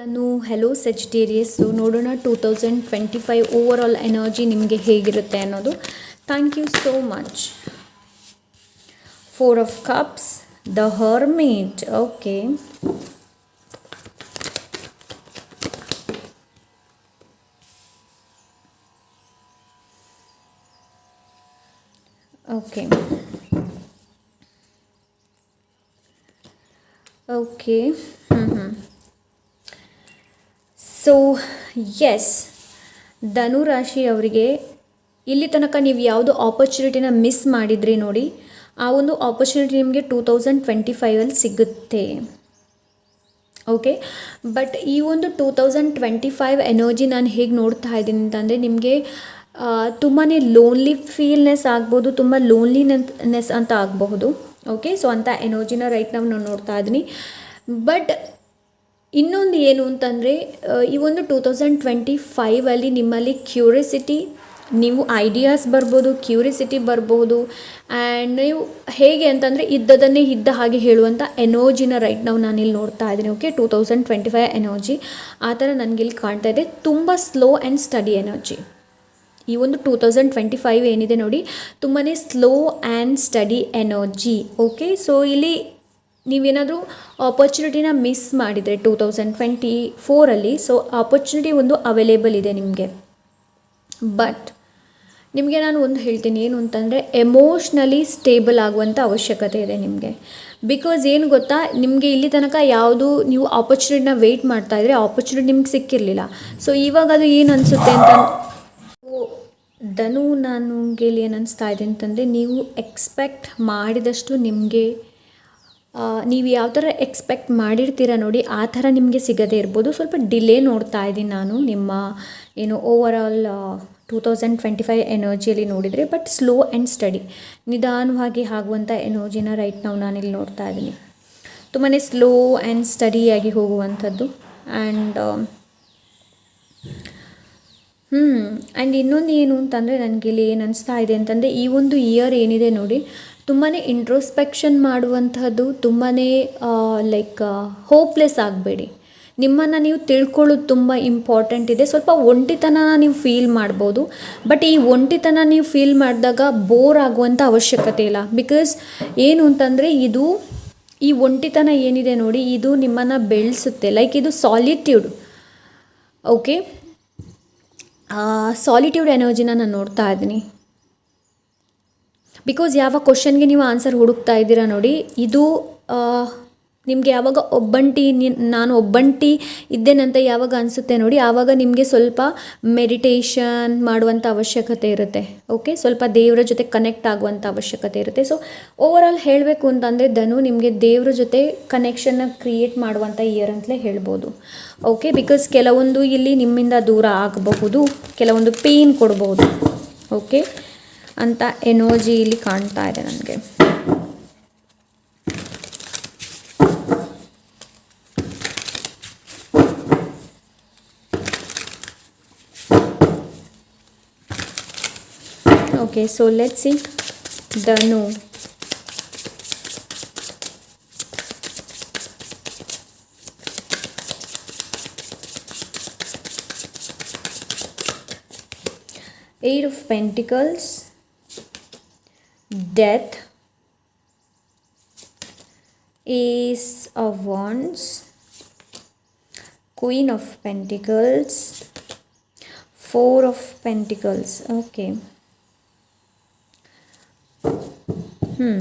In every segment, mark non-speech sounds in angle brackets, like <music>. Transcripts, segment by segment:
ನಾನು hello Sagittarius ನೋಡೋಣ two thousand twenty five overall energy ನಿಮಗೆ ಹೇಗಿರುತ್ತೆ ಅನ್ನೋದು. Thank you so much four of cups the hermit okay okay okay ಹ್ಞೂ ಹ್ಞೂ ಸೊ ಎಸ್ ಧನು ರಾಶಿ ಅವರಿಗೆ ಇಲ್ಲಿ ತನಕ ನೀವು ಯಾವುದು ಆಪರ್ಚುನಿಟಿನ ಮಿಸ್ ಮಾಡಿದ್ರಿ ನೋಡಿ, ಆ ಒಂದು ಆಪರ್ಚುನಿಟಿ ನಿಮಗೆ ಟೂ ತೌಸಂಡ್ ಟ್ವೆಂಟಿ ಫೈವಲ್ಲಿ ಸಿಗುತ್ತೆ. ಓಕೆ ಬಟ್ ಈ ಒಂದು two thousand twenty five energy ನಾನು ಹೇಗೆ ನೋಡ್ತಾ ಇದ್ದೀನಿ ಅಂತಂದರೆ ನಿಮಗೆ ತುಂಬಾ ಲೋನ್ಲಿ ಫೀಲ್ನೆಸ್ ಆಗ್ಬೋದು, ತುಂಬ ಲೋನ್ಲಿನೆಸ್ ಅಂತ ಆಗಬಹುದು. ಓಕೆ ಸೊ ಅಂಥ ಎನರ್ಜಿನ ರೈಟ್ ನಾವು ನಾನು ನೋಡ್ತಾ ಇದ್ದೀನಿ. ಬಟ್ ಇನ್ನೊಂದು ಏನು ಅಂತಂದರೆ ಈ ಒಂದು ಟೂ ತೌಸಂಡ್ ಟ್ವೆಂಟಿ ಫೈವಲ್ಲಿ ನಿಮ್ಮಲ್ಲಿ ಕ್ಯೂರಿಸಿಟಿ ನೀವು ಐಡಿಯಾಸ್ ಬರ್ಬೋದು ಕ್ಯೂರಿಸಿಟಿ ಬರ್ಬೋದು ಆ್ಯಂಡ್ ನೀವು ಹೇಗೆ ಅಂತಂದರೆ ಇದ್ದದನ್ನೇ ಇದ್ದ ಹಾಗೆ ಹೇಳುವಂಥ ಎನರ್ಜಿನ ರೈಟ್ ನಾವು ನಾನಿಲ್ಲಿ ನೋಡ್ತಾ ಇದ್ದೀನಿ okay two thousand twenty five energy ಆ ಥರ ನನಗಿಲ್ಲಿ ಕಾಣ್ತಾ ಇದೆ. ತುಂಬ ಸ್ಲೋ ಆ್ಯಂಡ್ ಸ್ಟಡಿ ಎನರ್ಜಿ ಈ ಒಂದು ಟೂ ತೌಸಂಡ್ ಟ್ವೆಂಟಿ ಫೈವ್ ಏನಿದೆ ನೋಡಿ ತುಂಬಾ slow and study energy okay so ಇಲ್ಲಿ ನೀವೇನಾದರೂ ಆಪರ್ಚುನಿಟಿನ ಮಿಸ್ ಮಾಡಿದರೆ ಟೂ ತೌಸಂಡ್ ಟ್ವೆಂಟಿ ಫೋರಲ್ಲಿ ಸೊ ಆಪರ್ಚುನಿಟಿ ಒಂದು ಅವೈಲೇಬಲ್ ಇದೆ ನಿಮಗೆ. ಬಟ್ ನಿಮಗೆ ನಾನು ಒಂದು ಹೇಳ್ತೀನಿ, ಏನು ಅಂತಂದರೆ ಎಮೋಷ್ನಲಿ ಸ್ಟೇಬಲ್ ಆಗುವಂಥ ಅವಶ್ಯಕತೆ ಇದೆ ನಿಮಗೆ. ಬಿಕಾಸ್ ಏನು ಗೊತ್ತಾ, ನಿಮಗೆ ಇಲ್ಲಿ ತನಕ ಯಾವುದು ನೀವು ಆಪರ್ಚುನಿಟಿನ ವೆಯ್ಟ್ ಮಾಡ್ತಾ ಇದ್ರೆ ಆಪರ್ಚುನಿಟಿ ನಿಮ್ಗೆ ಸಿಕ್ಕಿರಲಿಲ್ಲ. ಸೊ ಇವಾಗ ಅದು ಏನು ಅನಿಸುತ್ತೆ ಅಂತ ಧನು ನನಗೆ ಏನು ಅನಿಸ್ತಾ ಇದೆ ಅಂತಂದರೆ, ನೀವು ಎಕ್ಸ್ಪೆಕ್ಟ್ ಮಾಡಿದಷ್ಟು ನಿಮಗೆ ನೀವು ಯಾವ ಥರ ಎಕ್ಸ್ಪೆಕ್ಟ್ ಮಾಡಿರ್ತೀರ ನೋಡಿ, ಆ ಥರ ನಿಮಗೆ ಸಿಗದೇ ಇರ್ಬೋದು. ಸ್ವಲ್ಪ ಡಿಲೇ ನೋಡ್ತಾ ಇದ್ದೀನಿ ನಾನು ನಿಮ್ಮ, ಏನು overall two thousand twenty five ಎನರ್ಜಿಯಲ್ಲಿ ನೋಡಿದರೆ ಬಟ್ ಸ್ಲೋ ಆ್ಯಂಡ್ ಸ್ಟಡಿ ನಿಧಾನವಾಗಿ ಆಗುವಂಥ ಎನರ್ಜಿನ ರೈಟ್ ನಾವು ನಾನಿಲ್ಲಿ ನೋಡ್ತಾ ಇದ್ದೀನಿ. ತುಂಬಾ ಸ್ಲೋ ಆ್ಯಂಡ್ ಸ್ಟಡಿಯಾಗಿ ಹೋಗುವಂಥದ್ದು. ಆ್ಯಂಡ್ ಹ್ಞೂ ಆ್ಯಂಡ್ ಇನ್ನೊಂದು ಏನು ಅಂತಂದರೆ, ನನಗೆ ಇಲ್ಲಿ ಏನು ಅನಿಸ್ತಾ ಇದೆ ಅಂತಂದರೆ, ಈ ಒಂದು ಇಯರ್ ಏನಿದೆ ನೋಡಿ ತುಂಬಾ ಇಂಟ್ರೋಸ್ಪೆಕ್ಷನ್ ಮಾಡುವಂಥದ್ದು ತುಂಬಾ ಲೈಕ್ ಹೋಪ್ಲೆಸ್ ಆಗಬೇಡಿ. ನಿಮ್ಮನ್ನು ನೀವು ತಿಳ್ಕೊಳ್ಳೋದು ತುಂಬ ಇಂಪಾರ್ಟೆಂಟ್ ಇದೆ. ಸ್ವಲ್ಪ ಒಂಟಿತನ ನೀವು ಫೀಲ್ ಮಾಡ್ಬೋದು. ಬಟ್ ಈ ಒಂಟಿತನ ನೀವು ಫೀಲ್ ಮಾಡಿದಾಗ ಬೋರ್ ಆಗುವಂಥ ಅವಶ್ಯಕತೆ ಇಲ್ಲ. ಬಿಕಾಸ್ ಏನು ಅಂತಂದರೆ ಇದು, ಈ ಒಂಟಿತನ ಏನಿದೆ ನೋಡಿ, ಇದು ನಿಮ್ಮನ್ನು ಬೆಳೆಸುತ್ತೆ. ಲೈಕ್ ಇದು ಸಾಲಿಟ್ಯೂಡ್ ಓಕೆ ಸಾಲಿಟ್ಯೂಡ್ ಎನರ್ಜಿನ ನಾನು ನೋಡ್ತಾ ಇದ್ದೀನಿ. ಬಿಕಾಸ್ ಯಾವ ಕ್ವಶನ್ಗೆ ನೀವು ಆನ್ಸರ್ ಹುಡುಕ್ತಾ ಇದ್ದೀರಾ ನೋಡಿ, ಇದು ನಿಮಗೆ ಯಾವಾಗ ಒಬ್ಬಂಟಿ, ನಾನು ಒಬ್ಬಂಟಿ ಇದ್ದೇನಂತ ಯಾವಾಗ ಅನಿಸುತ್ತೆ ನೋಡಿ, ಆವಾಗ ನಿಮಗೆ ಸ್ವಲ್ಪ ಮೆಡಿಟೇಷನ್ ಮಾಡುವಂಥ ಅವಶ್ಯಕತೆ ಇರುತ್ತೆ. ಓಕೆ ಸ್ವಲ್ಪ ದೇವರ ಜೊತೆ ಕನೆಕ್ಟ್ ಆಗುವಂಥ ಅವಶ್ಯಕತೆ ಇರುತ್ತೆ. ಸೊ ಓವರ್ ಹೇಳಬೇಕು ಅಂತಂದರೆ ಧನು ನಿಮಗೆ ದೇವರ ಜೊತೆ ಕನೆಕ್ಷನ್ನ ಕ್ರಿಯೇಟ್ ಮಾಡುವಂಥ ಇಯರ್ ಅಂತಲೇ ಹೇಳ್ಬೋದು. ಓಕೆ ಬಿಕಾಸ್ ಕೆಲವೊಂದು ಇಲ್ಲಿ ನಿಮ್ಮಿಂದ ದೂರ ಆಗಬಹುದು, ಕೆಲವೊಂದು ಪೇಯ್ನ್ ಕೊಡ್ಬೋದು. ಓಕೆ ಅಂತ ಎನೋಜಿ ಇಲ್ಲಿ ಕಾಣ್ತಾ ಇದೆ ನನಗೆ. Okay so let see Dhanu eight of pentacles death ace of wands queen of pentacles four of pentacles okay hmm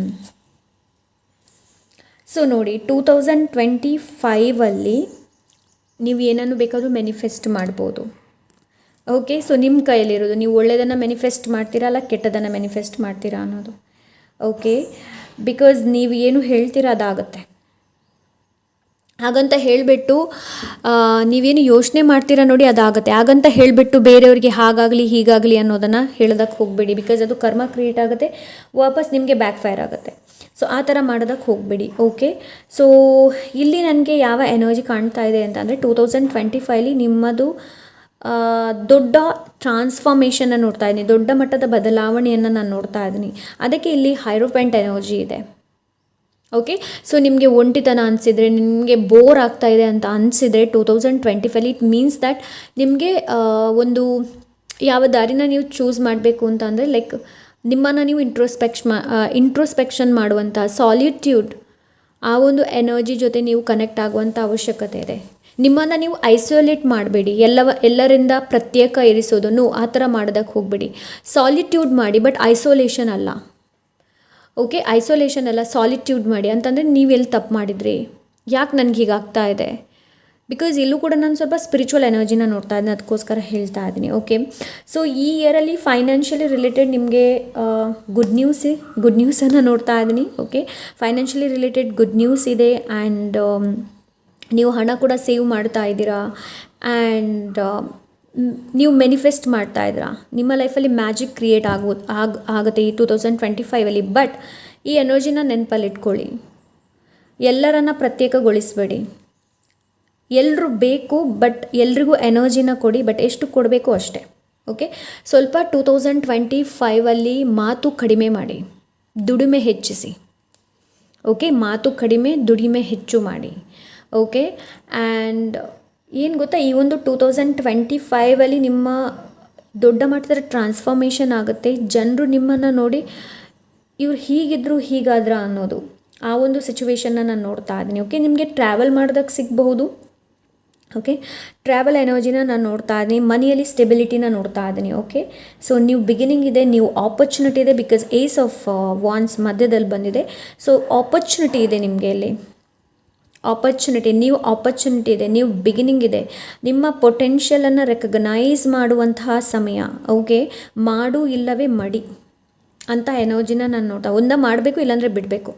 so ನೋಡಿ ಟೂ ತೌಸಂಡ್ ಟ್ವೆಂಟಿ ಫೈವಲ್ಲಿ ನೀವು ಏನನ್ನು ಬೇಕಾದರೂ ಮೆನಿಫೆಸ್ಟ್ ಮಾಡ್ಬೋದು ಓಕೆ ಸೊ ನಿಮ್ಮ ಕೈಯಲ್ಲಿರೋದು, ನೀವು ಒಳ್ಳೆಯದನ್ನು ಮೆನಿಫೆಸ್ಟ್ ಮಾಡ್ತೀರಾ ಅಲ್ಲ ಕೆಟ್ಟದನ್ನು ಮೆನಿಫೆಸ್ಟ್ ಮಾಡ್ತೀರಾ ಅನ್ನೋದು. ಓಕೆ ಬಿಕಾಸ್ ನೀವು ಏನು ಹೇಳ್ತೀರಾ ಅದಾಗುತ್ತೆ. ಹಾಗಂತ ಹೇಳಿಬಿಟ್ಟು ನೀವೇನು ಯೋಚನೆ ಮಾಡ್ತೀರಾ ನೋಡಿ ಅದಾಗುತ್ತೆ. ಹಾಗಂತ ಹೇಳಿಬಿಟ್ಟು ಬೇರೆಯವ್ರಿಗೆ ಹಾಗಾಗಲಿ, ಹೀಗಾಗಲಿ ಅನ್ನೋದನ್ನು ಹೇಳೋದಕ್ಕೆ ಹೋಗಬೇಡಿ. ಬಿಕಾಸ್ ಅದು ಕರ್ಮ ಕ್ರಿಯೇಟ್ ಆಗುತ್ತೆ, ವಾಪಸ್ ನಿಮಗೆ ಬ್ಯಾಕ್ ಫೈರ್ ಆಗುತ್ತೆ. ಸೊ ಆ ಥರ ಮಾಡೋದಕ್ಕೆ ಹೋಗಬೇಡಿ. ಓಕೆ ಸೊ ಇಲ್ಲಿ ನನಗೆ ಯಾವ ಎನರ್ಜಿ ಕಾಣ್ತಾ ಇದೆ ಅಂತ ಅಂದರೆ ಟೂ ತೌಸಂಡ್ ಟ್ವೆಂಟಿ ಫೈಲಿ ನಿಮ್ಮದು ದೊಡ್ಡ ಟ್ರಾನ್ಸ್ಫಾರ್ಮೇಷನ್ನ ನೋಡ್ತಾ ಇದ್ದೀನಿ. ದೊಡ್ಡ ಮಟ್ಟದ ಬದಲಾವಣೆಯನ್ನು ನಾನು ನೋಡ್ತಾ ಇದ್ದೀನಿ. ಅದಕ್ಕೆ ಇಲ್ಲಿ ಹೈರೋಪೆಂಟ್ ಎನರ್ಜಿ ಇದೆ. ಓಕೆ ಸೊ ನಿಮಗೆ ಒಂಟಿತನ ಅನಿಸಿದರೆ, ನಿಮಗೆ ಬೋರ್ ಆಗ್ತಾ ಇದೆ ಅಂತ ಅನಿಸಿದರೆ two thousand twenty five it means that ನಿಮಗೆ ಒಂದು ಯಾವ ದಾರಿನ ನೀವು ಚೂಸ್ ಮಾಡಬೇಕು ಅಂತ ಅಂದರೆ ಲೈಕ್ ನಿಮ್ಮನ್ನು ನೀವು ಇಂಟ್ರೋಸ್ಪೆಕ್ಷ ಇಂಟ್ರೋಸ್ಪೆಕ್ಷನ್ ಮಾಡುವಂಥ ಸಾಲಿಟ್ಯೂಡ್ ಆ ಒಂದು ಎನರ್ಜಿ ಜೊತೆ ನೀವು ಕನೆಕ್ಟ್ ಆಗುವಂಥ ಅವಶ್ಯಕತೆ ಇದೆ. ನಿಮ್ಮನ್ನು ನೀವು ಐಸೋಲೇಟ್ ಮಾಡಬೇಡಿ. ಎಲ್ಲವ ಎಲ್ಲರಿಂದ ಪ್ರತ್ಯೇಕ ಇರಿಸೋದನ್ನು ಆ ಥರ ಮಾಡೋದಕ್ಕೆ ಹೋಗಬೇಡಿ. ಸಾಲಿಟ್ಯೂಡ್ ಮಾಡಿ ಬಟ್ ಐಸೋಲೇಷನ್ ಅಲ್ಲ. ಓಕೆ ಐಸೋಲೇಷನ್ ಅಲ್ಲ ಸಾಲಿಟ್ಯೂಡ್ ಮಾಡಿ. ಅಂತಂದರೆ ನೀವು ಎಲ್ಲಿ ತಪ್ಪು ಮಾಡಿದ್ರಿ? ಯಾಕೆ ನನಗೆ ಹೀಗಾಗ್ತಾ ಇದೆ? ಬಿಕಾಸ್ ಇಲ್ಲೂ ಕೂಡ ನಾನು ಸ್ವಲ್ಪ ಸ್ಪಿರಿಚುವಲ್ ಎನರ್ಜಿನ ನೋಡ್ತಾ ಇದ್ದೀನಿ, ಅದಕ್ಕೋಸ್ಕರ ಹೇಳ್ತಾ ಇದ್ದೀನಿ. ಓಕೆ ಸೊ ಈ ಇಯರಲ್ಲಿ ಫೈನಾನ್ಷಿಯಲಿ ರಿಲೇಟೆಡ್ ನಿಮಗೆ ಗುಡ್ ನ್ಯೂಸ್ ಗುಡ್ ನ್ಯೂಸನ್ನು ನೋಡ್ತಾ ಇದ್ದೀನಿ. Okay financially related good news ಇದೆ ಆ್ಯಂಡ್ ನೀವು ಹಣ ಕೂಡ ಸೇವ್ ಮಾಡ್ತಾ ಇದ್ದೀರಾ? ಆ್ಯಂಡ್ ನೀವು ಮೆನಿಫೆಸ್ಟ್ ಮಾಡ್ತಾ ಇದ್ದೀರಾ? ನಿಮ್ಮ ಲೈಫಲ್ಲಿ ಮ್ಯಾಜಿಕ್ ಕ್ರಿಯೇಟ್ ಆಗೋ, ಆಗ, ಆಗುತ್ತೆ ಈ ಟೂ ತೌಸಂಡ್ ಟ್ವೆಂಟಿ ಫೈವಲ್ಲಿ ಬಟ್ ಈ ಎನರ್ಜಿನ ನೆನಪಲ್ಲಿ ಇಟ್ಕೊಳ್ಳಿ ಎಲ್ಲರನ್ನ ಪ್ರತ್ಯೇಕಗೊಳಿಸಬೇಡಿ. ಎಲ್ಲರೂ ಬೇಕು ಬಟ್ ಎಲ್ರಿಗೂ ಎನರ್ಜಿನ ಕೊಡಿ ಬಟ್ ಎಷ್ಟು ಕೊಡಬೇಕು ಅಷ್ಟೇ. ಓಕೆ ಸ್ವಲ್ಪ ಟೂ ತೌಸಂಡ್ ಟ್ವೆಂಟಿ ಫೈವಲ್ಲಿ ಮಾತು ಕಡಿಮೆ ಮಾಡಿ. ದುಡಿಮೆ ಹೆಚ್ಚಿಸಿ. ಓಕೆ ಮಾತು ಕಡಿಮೆ, ದುಡಿಮೆ ಹೆಚ್ಚು ಮಾಡಿ. ಓಕೆ ಆ್ಯಂಡ್ ಏನು ಗೊತ್ತಾ? ಈ ಒಂದು ಟೂ ತೌಸಂಡ್ ಟ್ವೆಂಟಿ ಫೈವಲ್ಲಿ ನಿಮ್ಮ ದೊಡ್ಡ ಮಟ್ಟದ ಟ್ರಾನ್ಸ್ಫಾರ್ಮೇಷನ್ ಆಗುತ್ತೆ. ಜನರು ನಿಮ್ಮನ್ನು ನೋಡಿ ಇವ್ರು ಹೀಗಿದ್ರು ಹೀಗಾದ್ರ ಅನ್ನೋದು. ಆ ಒಂದು ಸಿಚುವೇಶನ್ನ ನಾನು ನೋಡ್ತಾ ಇದ್ದೀನಿ. ಓಕೆ ನಿಮಗೆ ಟ್ರಾವೆಲ್ ಮಾಡ್ದಾಗ ಸಿಗಬಹುದು. ಓಕೆ ಟ್ರಾವೆಲ್ ಎನರ್ಜಿನ ನಾನು ನೋಡ್ತಾ ಇದ್ದೀನಿ. ಮನೆಯಲ್ಲಿ ಸ್ಟೆಬಿಲಿಟಿನ ನೋಡ್ತಾ ಇದ್ದೀನಿ. ಓಕೆ ಸೊ ನೀವು ಬಿಗಿನಿಂಗ್ ಇದೆ, ನೀವು ಆಪರ್ಚುನಿಟಿ ಇದೆ ಬಿಕಾಸ್ ಏಸ್ ಆಫ್ ವಾನ್ಸ್ ಮಧ್ಯದಲ್ಲಿ ಬಂದಿದೆ. ಸೊ ಆಪರ್ಚುನಿಟಿ ಇದೆ ನಿಮಗೆ ಇಲ್ಲಿ. ಆಪರ್ಚುನಿಟಿ ನ್ಯೂ ಆಪರ್ಚುನಿಟಿ ಇದೆ ನ್ಯೂ ಬಿಗಿನಿಂಗ್ ಇದೆ. ನಿಮ್ಮ ಪೊಟೆನ್ಷಿಯಲನ್ನು ರೆಕಗ್ನೈಸ್ ಮಾಡುವಂತಹ ಸಮಯ ಅವಕ್ಕೆ ಮಾಡು ಇಲ್ಲವೇ ಮಡಿ ಅಂತ ಎನರ್ಜಿನ ನಾನು ನೋಡ್ತಾ ಒಂದ ಮಾಡಬೇಕು, ಇಲ್ಲಾಂದರೆ ಬಿಡಬೇಕು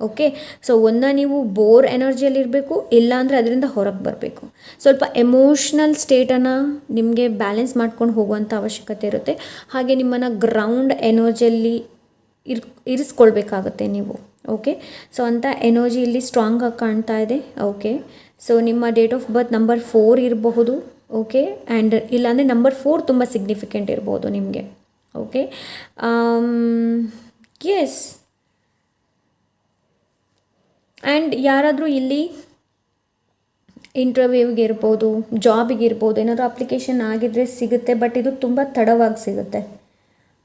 ಓಕೆ ಸೊ ಒಂದ ನೀವು ಬೋರ್ ಎನರ್ಜಿಯಲ್ಲಿ ಇರಬೇಕು, ಇಲ್ಲಾಂದರೆ ಅದರಿಂದ ಹೊರಗೆ ಬರಬೇಕು. ಸ್ವಲ್ಪ ಎಮೋಷ್ನಲ್ ಸ್ಟೇಟನ್ನು ನಿಮಗೆ ಬ್ಯಾಲೆನ್ಸ್ ಮಾಡ್ಕೊಂಡು ಹೋಗುವಂಥ ಅವಶ್ಯಕತೆ ಇರುತ್ತೆ. ಹಾಗೆ ನಿಮ್ಮನ್ನು ಗ್ರೌಂಡ್ ಎನರ್ಜಿಯಲ್ಲಿ ಇರ್ ಇರಿಸ್ಕೊಳ್ಬೇಕಾಗತ್ತೆ ನೀವು. ಓಕೆ ಸೊ ಅಂಥ ಎನರ್ಜಿ ಇಲ್ಲಿ ಸ್ಟ್ರಾಂಗ್ ಆಗಿ ಕಾಣ್ತಾ ಇದೆ. ಓಕೆ ಸೊ ನಿಮ್ಮ date of birth number four ಇರಬಹುದು. ಓಕೆ ಆ್ಯಂಡ್ ಇಲ್ಲಾಂದರೆ ನಂಬರ್ ಫೋರ್ ತುಂಬ ಸಿಗ್ನಿಫಿಕೆಂಟ್ ಇರ್ಬೋದು ನಿಮಗೆ. ಓಕೆ ಎಸ್ ಆ್ಯಂಡ್ ಯಾರಾದರೂ ಇಲ್ಲಿ ಇಂಟರ್ವ್ಯೂಗೆ ಇರ್ಬೋದು ಜಾಬಿಗೆ ಇರ್ಬೋದು, ಏನಾದರೂ ಅಪ್ಲಿಕೇಶನ್ ಆಗಿದ್ರೆ ಸಿಗುತ್ತೆ ಬಟ್ ಇದು ತುಂಬ ತಡವಾಗಿ ಸಿಗುತ್ತೆ.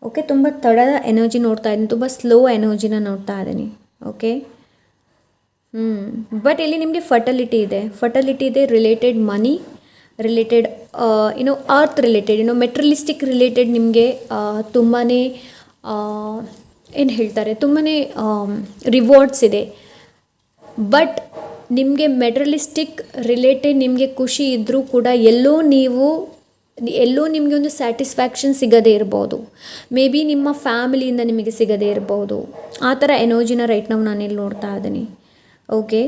ಓಕೆ ತುಂಬ ತಡದ ಎನರ್ಜಿ ನೋಡ್ತಾ ಇದ್ದೀನಿ ತುಂಬ ಸ್ಲೋ ಎನರ್ಜಿನ ನೋಡ್ತಾ ಇದ್ದೀನಿ ಓಕೆ ಹ್ಞೂ ಬಟ್ ಇಲ್ಲಿ ನಿಮಗೆ ಫರ್ಟಲಿಟಿ ಇದೆ. ಫರ್ಟಲಿಟಿ ಇದೆ ರಿಲೇಟೆಡ್ ಮನಿ ರಿಲೇಟೆಡ್ ಏನೋ ಅರ್ತ್ ರಿಲೇಟೆಡ್ ಏನೋ ಮೆಟ್ರಲಿಸ್ಟಿಕ್ ರಿಲೇಟೆಡ್ ನಿಮಗೆ ತುಂಬಾ ಏನು ಹೇಳ್ತಾರೆ ತುಂಬಾ ರಿವಾರ್ಡ್ಸ್ ಇದೆ. ಬಟ್ ನಿಮಗೆ ಮೆಟ್ರಲಿಸ್ಟಿಕ್ ರಿಲೇಟೆಡ್ ನಿಮಗೆ ಖುಷಿ ಇದ್ದರೂ ಕೂಡ ಎಲ್ಲೋ ನೀವು ಎಲ್ಲೋ ನಿಮಗೆ ಒಂದು ಸ್ಯಾಟಿಸ್ಫ್ಯಾಕ್ಷನ್ ಸಿಗದೇ ಇರ್ಬೋದು. ಮೇ ಬಿ ನಿಮ್ಮ ಫ್ಯಾಮಿಲಿಯಿಂದ ನಿಮಗೆ ಸಿಗದೇ ಇರ್ಬೋದು. ಆ ಥರ ಎನರ್ಜಿನ ರೈಟ್ ನಾವು ನಾನಿಲ್ಲಿ ನೋಡ್ತಾ ಇದ್ದೀನಿ. ಓಕೆ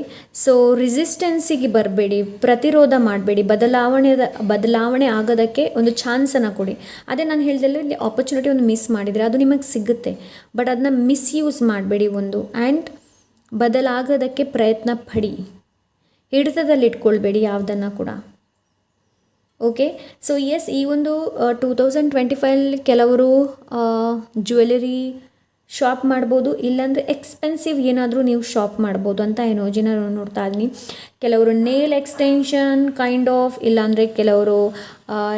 ಸೊ ರಿಸಿಸ್ಟೆನ್ಸಿಗೆ ಬರಬೇಡಿ, ಪ್ರತಿರೋಧ ಮಾಡಬೇಡಿ, ಬದಲಾವಣೆ ಬದಲಾವಣೆ ಆಗೋದಕ್ಕೆ ಒಂದು ಚಾನ್ಸನ್ನು ಕೊಡಿ. ಅದೇ ನಾನು ಹೇಳ್ದಲ್ಲ ಇಲ್ಲಿ ಆಪರ್ಚುನಿಟಿ ಒಂದು ಮಿಸ್ ಮಾಡಿದರೆ ಅದು ನಿಮಗೆ ಸಿಗುತ್ತೆ. ಬಟ್ ಅದನ್ನ ಮಿಸ್ಯೂಸ್ ಮಾಡಬೇಡಿ ಒಂದು. ಆ್ಯಂಡ್ ಬದಲಾಗೋದಕ್ಕೆ ಪ್ರಯತ್ನ ಪಡಿ. ಹಿಡಿತದಲ್ಲಿಟ್ಕೊಳ್ಬೇಡಿ ಯಾವುದನ್ನು ಕೂಡ. ಓಕೆ ಸೊ ಎಸ್ ಈ ಒಂದು ಟೂ ತೌಸಂಡ್ ಟ್ವೆಂಟಿ ಫೈವಲ್ಲಿ ಕೆಲವರು ಜ್ಯುವೆಲರಿ ಶಾಪ್ ಮಾಡ್ಬೋದು, ಇಲ್ಲಾಂದರೆ ಎಕ್ಸ್ಪೆನ್ಸಿವ್ ಏನಾದರೂ ನೀವು ಶಾಪ್ ಮಾಡ್ಬೋದು ಅಂತ ಎನರ್ಜಿನ ನೋಡ್ತಾ ಇದ್ದೀನಿ. ಕೆಲವರು ನೇಲ್ ಎಕ್ಸ್ಟೆನ್ಷನ್ ಕೈಂಡ್ ಆಫ್ ಇಲ್ಲಾಂದರೆ ಕೆಲವರು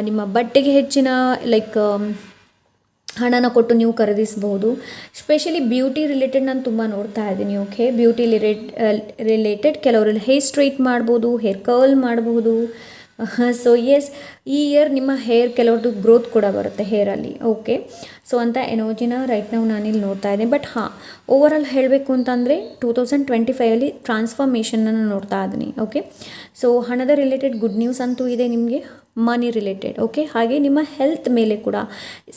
ನಿಮ್ಮ ಬಟ್ಟೆಗೆ ಹೆಚ್ಚಿನ ಲೈಕ್ ಹಣನ ಕೊಟ್ಟು ನೀವು ಖರೀದಿಸ್ಬೋದು. ಸ್ಪೆಷಲಿ ಬ್ಯೂಟಿ ರಿಲೇಟೆಡ್ ನಾನು ತುಂಬ ನೋಡ್ತಾ ಇದ್ದೀನಿ ಓಕೆ ಬ್ಯೂಟಿ ರಿಲೇಟ್ ರಿಲೇಟೆಡ್ ಕೆಲವರು ಹೇರ್ ಸ್ಟ್ರೈಟ್ ಮಾಡ್ಬೋದು ಹೇರ್ ಕರ್ಲ್ ಮಾಡ್ಬೋದು. ಸೊ ಎಸ್ ಈ ಇಯರ್ ನಿಮ್ಮ ಹೇರ್ ಕೆಲವ್ರದ್ದು ಗ್ರೋತ್ ಕೂಡ ಬರುತ್ತೆ ಹೇರಲ್ಲಿ ಓಕೆ ಸೊ ಅಂತ ಎನರ್ಜಿನ ರೈಟ್ ನಾವು ನಾನಿಲ್ಲಿ ನೋಡ್ತಾ ಇದ್ದೀನಿ. ಬಟ್ ಹಾಂ ಓವರಾಲ್ ಹೇಳಬೇಕು ಅಂತಂದರೆ ಟೂ ತೌಸಂಡ್ ಟ್ವೆಂಟಿ ಫೈವಲ್ಲಿ ಟ್ರಾನ್ಸ್ಫಾರ್ಮೇಷನನ್ನು ನೋಡ್ತಾ ಇದ್ದೀನಿ. ಓಕೆ ಸೊ ಹಣದ ರಿಲೇಟೆಡ್ ಗುಡ್ ನ್ಯೂಸ್ ಅಂತೂ ಇದೆ ನಿಮಗೆ. ಮನಿ ರಿಲೇಟೆಡ್ ಓಕೆ ಹಾಗೆ ನಿಮ್ಮ ಹೆಲ್ತ್ ಮೇಲೆ ಕೂಡ.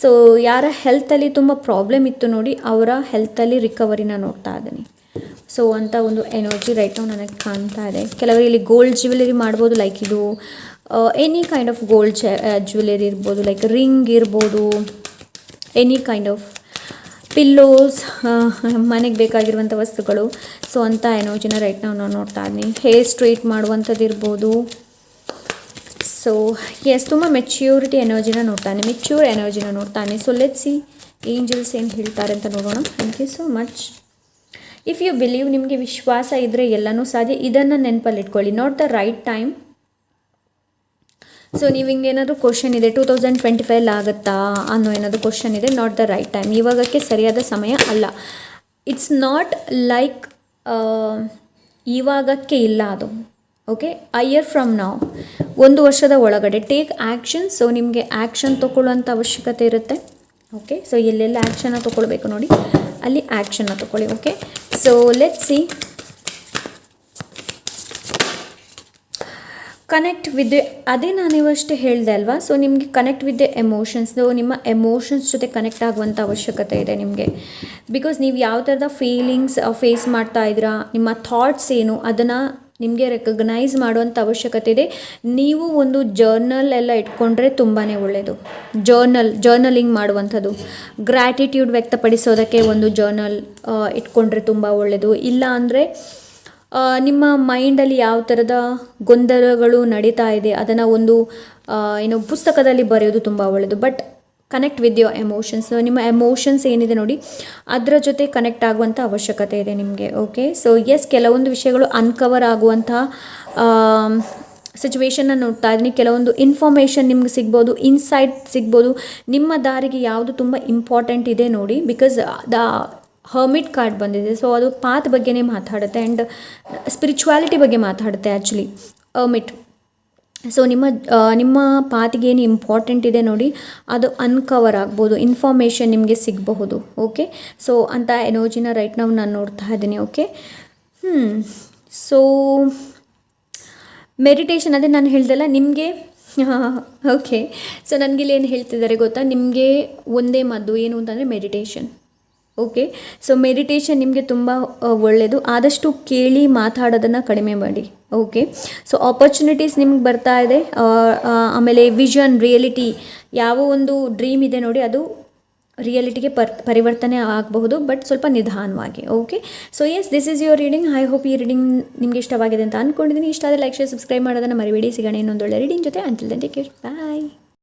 ಸೊ ಯಾರ ಹೆಲ್ತಲ್ಲಿ ತುಂಬ ಪ್ರಾಬ್ಲಮ್ ಇತ್ತು ನೋಡಿ ಅವರ ಹೆಲ್ತಲ್ಲಿ ರಿಕವರಿನ ನೋಡ್ತಾ ಇದ್ದೀನಿ. ಸೊ ಅಂತ ಒಂದು ಎನರ್ಜಿ ರೈಟ್ ನನಗೆ ಕಾಣ್ತಾ ಇದೆ. ಕೆಲವರು ಇಲ್ಲಿ ಗೋಲ್ಡ್ ಜ್ಯುವೆಲರಿ ಮಾಡ್ಬೋದು ಲೈಕ್ ಇದು any kind of gold jewellery ಇರ್ಬೋದು ಲೈಕ್ ರಿಂಗ್ ಇರ್ಬೋದು ಎನಿ ಕೈಂಡ್ ಆಫ್ ಪಿಲ್ಲೋಸ್ ಮನೆಗೆ ಬೇಕಾಗಿರುವಂಥ ವಸ್ತುಗಳು. ಸೊ ಏನೋ ಜನ ರೈಟ್ ನಾವು ನಾವು ನೋಡ್ತಾ ಇದ್ದೀನಿ. ಹೇರ್ ಸ್ಟ್ರೈಟ್ ಮಾಡುವಂಥದ್ದು ಇರ್ಬೋದು. ಸೊ ಎಸ್ ತುಂಬ ಮೆಚ್ಯೂರಿಟಿ ಎನರ್ಜಿನ ನೋಡ್ತಾನೆ ಮೆಚ್ಯೂರ್ ಎನರ್ಜಿನ ನೋಡ್ತಾನೆ ಸೊ ಲೆಟ್ ಸಿ ಏಂಜಲ್ಸ್ ಏನು ಹೇಳ್ತಾರೆ ಅಂತ ನೋಡೋಣ. Thank you so much if you believe ನಿಮಗೆ ವಿಶ್ವಾಸ ಇದ್ದರೆ ಎಲ್ಲನೂ ಸಾಧ್ಯ. ಇದನ್ನು ನೆನಪಲ್ಲಿ ಇಟ್ಕೊಳ್ಳಿ. Not the right time so ನೀವು ಹಿಂಗೆ ಏನಾದರೂ ಕ್ವಶನ್ ಇದೆ ಟೂ ತೌಸಂಡ್ ಟ್ವೆಂಟಿ ಫೈವ್ ಆಗುತ್ತಾ ಅನ್ನೋ ಏನಾದರೂ ಕ್ವಶನ್ ಇದೆ ನಾಟ್ ದ ರೈಟ್ ಟೈಮ್ ಇವಾಗಕ್ಕೆ ಸರಿಯಾದ ಸಮಯ ಅಲ್ಲ. ಇಟ್ಸ್ ನಾಟ್ ಲೈಕ್ ಇವಾಗಕ್ಕೆ ಇಲ್ಲ ಅದು. ಓಕೆ ಅ ಇಯರ್ ಫ್ರಮ್ ನಾವು ಒಂದು ವರ್ಷದ ಒಳಗಡೆ ಟೇಕ್ ಆ್ಯಕ್ಷನ್ ಸೊ ನಿಮಗೆ ಆ್ಯಕ್ಷನ್ ತೊಗೊಳ್ಳುವಂಥ ಅವಶ್ಯಕತೆ ಇರುತ್ತೆ. ಓಕೆ ಸೊ ಎಲ್ಲೆಲ್ಲ ಆ್ಯಕ್ಷನ್ನ ತೊಗೊಳ್ಬೇಕು ನೋಡಿ. ಅಲ್ಲಿ ಆ್ಯಕ್ಷನ್ನ ತೊಗೊಳ್ಳಿ okay so let see connect with ಅದೇ ನಾನು ಇವಷ್ಟೇ ಹೇಳಿದೆ ಅಲ್ವಾ? ಸೊ ನಿಮಗೆ ಕನೆಕ್ಟ್ ವಿತ್ ದ ಎಮೋಷನ್ಸ್ ನಿಮ್ಮ ಎಮೋಷನ್ಸ್ ಜೊತೆ ಕನೆಕ್ಟ್ ಆಗುವಂಥ ಅವಶ್ಯಕತೆ ಇದೆ ನಿಮಗೆ. ಬಿಕಾಸ್ ನೀವು ಯಾವ ಥರದ ಫೀಲಿಂಗ್ಸ್ ಫೇಸ್ ಮಾಡ್ತಾ ಇದ್ದೀರಾ, ನಿಮ್ಮ ಥಾಟ್ಸ್ ಏನು, ಅದನ್ನು ನಿಮಗೆ ರೆಕಗ್ನೈಸ್ ಮಾಡುವಂಥ ಅವಶ್ಯಕತೆ ಇದೆ. ನೀವು ಒಂದು ಜರ್ನಲ್ ಎಲ್ಲ ಇಟ್ಕೊಂಡ್ರೆ ತುಂಬಾ ಒಳ್ಳೆಯದು ಜರ್ನಲ್ ಜರ್ನಲಿಂಗ್ ಮಾಡುವಂಥದ್ದು. ಗ್ರ್ಯಾಟಿಟ್ಯೂಡ್ ವ್ಯಕ್ತಪಡಿಸೋದಕ್ಕೆ ಒಂದು ಜರ್ನಲ್ ಇಟ್ಕೊಂಡ್ರೆ ತುಂಬ ಒಳ್ಳೆಯದು ಇಲ್ಲ ಅಂದರೆ ನಿಮ್ಮ ಮೈಂಡಲ್ಲಿ ಯಾವ ಥರದ ಗೊಂದಲಗಳು ನಡೀತಾ ಇದೆ? ಅದನ್ನು ಒಂದು ಏನು ಪುಸ್ತಕದಲ್ಲಿ ಬರೆಯೋದು ತುಂಬ ಒಳ್ಳೆಯದು but connect with your emotions ನಿಮ್ಮ ಎಮೋಷನ್ಸ್ ಏನಿದೆ ನೋಡಿ, ಅದರ ಜೊತೆ ಕನೆಕ್ಟ್ ಆಗುವಂಥ ಅವಶ್ಯಕತೆ ಇದೆ ನಿಮಗೆ ಓಕೆ ಸೊ ಎಸ್ ಕೆಲವೊಂದು ವಿಷಯಗಳು ಅನ್ಕವರ್ ಆಗುವಂಥ ಸಿಚುವೇಶನ್ನ ನೋಡ್ತಾ ಇದ್ದೀನಿ. ಕೆಲವೊಂದು ಇನ್ಫಾರ್ಮೇಷನ್ ನಿಮ್ಗೆ ಸಿಗ್ಬೋದು ಇನ್ಸೈಟ್ ಸಿಗ್ಬೋದು. ನಿಮ್ಮ ದಾರಿಗೆ ಯಾವುದು ತುಂಬ ಇಂಪಾರ್ಟೆಂಟ್ ಇದೆ ನೋಡಿ ಬಿಕಾಸ್ ದ ಹರ್ಮಿಟ್ ಕಾರ್ಡ್ ಬಂದಿದೆ. ಸೊ ಅದು ಪಾತ್ ಬಗ್ಗೆನೇ ಮಾತಾಡುತ್ತೆ ಆ್ಯಂಡ್ ಸ್ಪಿರಿಚುವಾಲಿಟಿ ಬಗ್ಗೆ ಮಾತಾಡುತ್ತೆ ಆ್ಯಕ್ಚುಲಿ ಹರ್ಮಿಟ್ ಸೊ ನಿಮ್ಮ ನಿಮ್ಮ ಪಾತಿಗೆ ಏನು ಇಂಪಾರ್ಟೆಂಟ್ ಇದೆ ನೋಡಿ, ಅದು ಅನ್ಕವರ್ ಆಗ್ಬೋದು ಇನ್ಫಾರ್ಮೇಷನ್ ನಿಮಗೆ ಸಿಗಬಹುದು ಓಕೆ ಸೊ ಅಂತ ಎನರ್ಜಿನ ರೈಟ್ ನಾವು ನಾನು ನೋಡ್ತಾ ಇದ್ದೀನಿ ಓಕೆ ಹ್ಞೂ ಸೊ ಮೆಡಿಟೇಷನ್ ಅದೇ ನಾನು ಹೇಳ್ದಲ್ಲ ನಿಮಗೆ ಓಕೆ <laughs> ಸೊ ನನಗಿಲ್ಲಿ ಏನು ಹೇಳ್ತಿದ್ದಾರೆ ಗೊತ್ತಾ? ನಿಮಗೆ ಒಂದೇ ಮದ್ದು ಏನು ಅಂತಂದರೆ ಮೆಡಿಟೇಷನ್ ಓಕೆ ಸೊ ಮೆಡಿಟೇಷನ್ ನಿಮಗೆ ತುಂಬ ಒಳ್ಳೆಯದು ಆದಷ್ಟು ಕೇಳಿ ಮಾತಾಡೋದನ್ನು ಕಡಿಮೆ ಮಾಡಿ. ಓಕೆ ಸೊ ಆಪರ್ಚುನಿಟೀಸ್ ನಿಮ್ಗೆ ಬರ್ತಾ ಇದೆ. ಆಮೇಲೆ ವಿಷನ್ ರಿಯಲಿಟಿ ಯಾವ ಒಂದು ಡ್ರೀಮ್ ಇದೆ ನೋಡಿ ಅದು ರಿಯಾಲಿಟಿಗೆ ಪರ್, ಪರಿವರ್ತನೆ ಆಗಬಹುದು ಬಟ್ ಸ್ವಲ್ಪ ನಿಧಾನವಾಗಿ. Okay so yes this is your reading I hope ಈ ರೀಡಿಂಗ್ ನಿಮಗೆ ಇಷ್ಟವಾಗಿದೆ ಅಂತ ಅಂದ್ಕೊಂಡಿದ್ದೀನಿ ಇಷ್ಟ ಆದರೆ ಲೈಕ್ ಶೇರ್ ಸಬ್ಸ್ಕ್ರೈಬ್ ಮಾಡೋದನ್ನು ಮರಿಬೇಡಿ. ಸಿಗೋಣ ಇನ್ನೊಂದು ಒಳ್ಳೆ ರೀಡಿಂಗ್ ಜೊತೆ. ಅಂಟಿಲ್ ಕೇಳಿ ಟೇಕ್ ಬಾಯ್